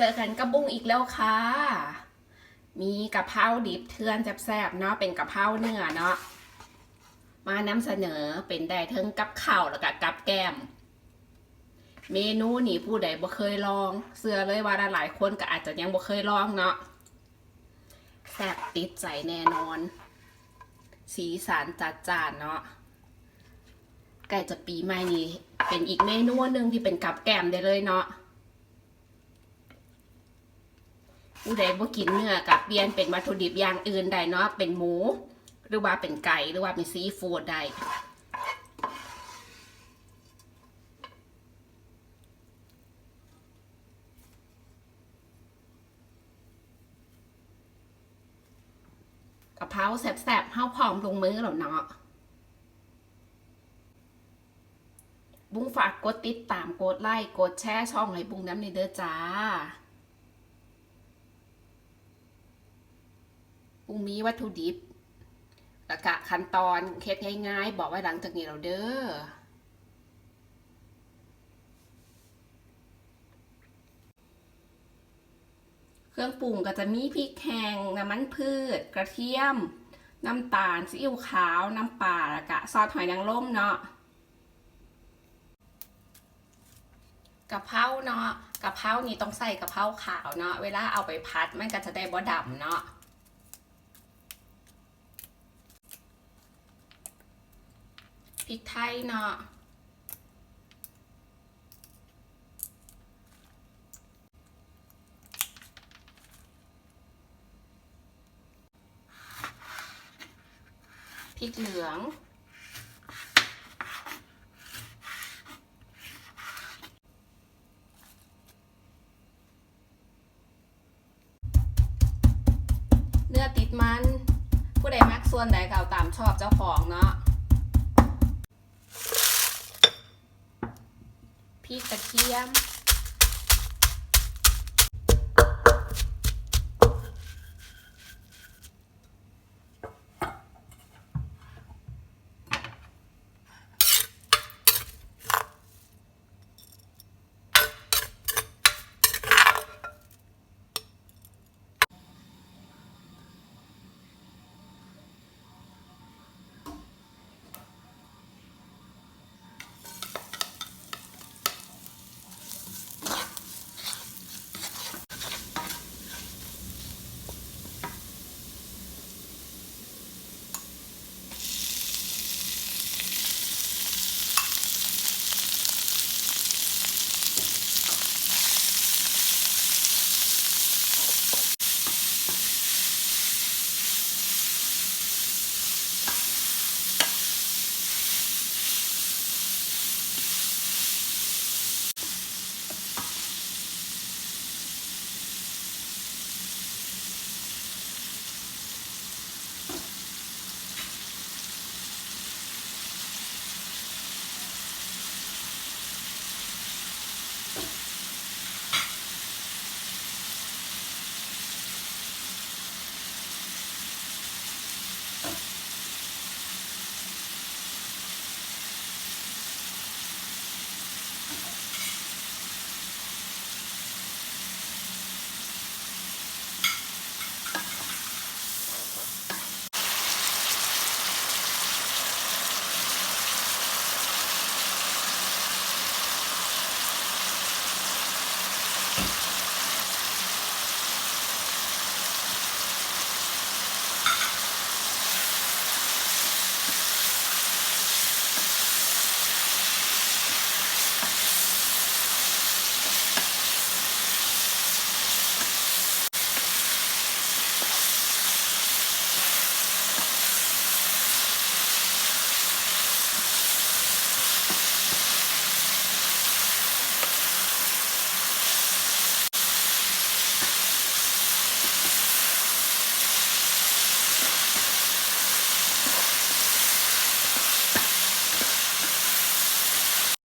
เจอกันกับบุ้งอีกแล้วค่ะ มีกะเพราดิบเทือนแซ่บๆเนาะเป็นกะเพราเนื้อเนาะมานำเสนอเป็นได้เทิงกับข้าวแล้วก็กับแกล้มเมนูนี่ผู้ใดบ่เคยลอง เสื้อเลยว่าหลายคนก็อาจจะยังบ่เคยลองเนาะแซ่บติดใจแน่นอน สีสันจัดจ้านเนาะใกล้จะปีใหม่นี้เป็นอีกเมนูหนึ่งที่เป็นกับแกล้มได้เลยเนาะ ผู้ใดบ่กินเนื้อกับเปลี่ยนเป็นวัตถุดิบอย่างอื่นได้เนาะเป็นหมู หรือว่าเป็นไก่หรือว่าเป็นซีฟู้ดได้กะเพราแซ่บๆเฮาพร้อมลงมือแล้วเนาะ บุ้งฝากกดติดตามกดไลค์กดแชร์ช่องให้บุ้งน้ำในเด้อจ้า บุ้งมีวัตถุดิบแล้วกะขั้นตอนเคล็ดง่ายๆ บอกไว้หลังจากนี้เราเด้อเครื่องปรุงก็จะมีพริกแห้งน้ำมันพืช กระเทียม น้ำตาลซีอิ๊วขาว น้ำปลาแล้วก็ซอสหอยนางรมเนาะกะเพราเนาะกะเพรานี่ต้องใส่กะเพราขาวเนาะเวลาเอาไปพัดมันก็จะได้บ่ดำเนาะ พริกไทยเนาะพริกเหลือง เนื้อติดมัน ผู้ใดมักส่วนใดก็เอาตามชอบเจ้าของเนาะพริกกระ เทียม